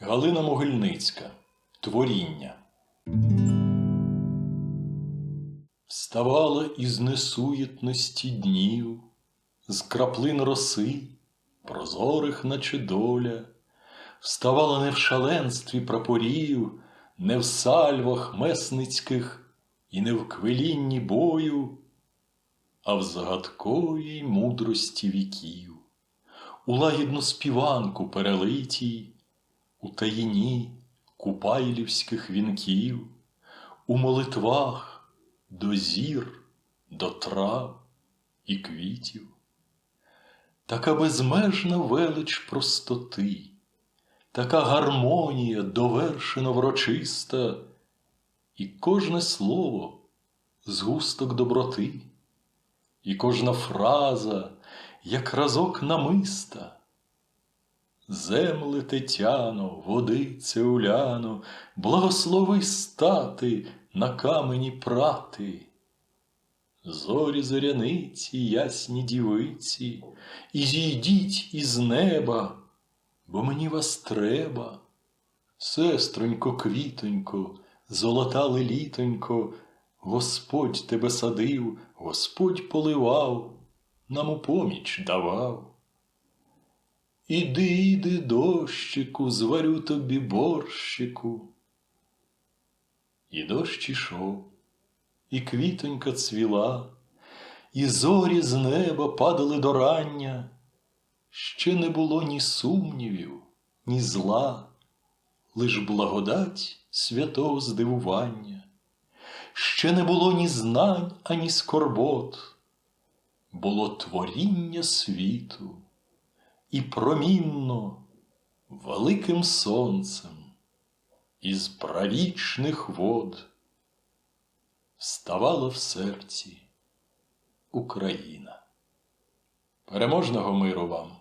Галина Могильницька. Творіння. Вставала із несуєтності днів, з краплин роси, прозорих, наче доля, вставала не в шаленстві прапорів, не в сальвах месницьких і не в квилінні бою, а в загадковій мудрості віків, у лагідну співанку перелитій, у таїні купайлівських вінків, у молитвах до зір, до трав і квітів. Така безмежна велич простоти, така гармонія довершено врочиста, і кожне слово згусток доброти, і кожна фраза, як разок намиста. Земле Тетяно, водице Уляно, благослови стати на камені прати. Зорі зоряниці, ясні дівиці, і зійдіть із неба, бо мені вас треба. Сестронько, квітонько, золота лелітонько, Господь тебе садив, Господь поливав, нам у поміч давав. Іди, іди, дощику, зварю тобі борщику. І дощ ішов, і квітонька цвіла, і зорі з неба падали до рання. Ще не було ні сумнівів, ні зла, лиш благодать святого здивування. Ще не було ні знань, ані скорбот, було творіння світу і промінно великим сонцем із правічних вод вставала в серці Україна. Переможного миру вам!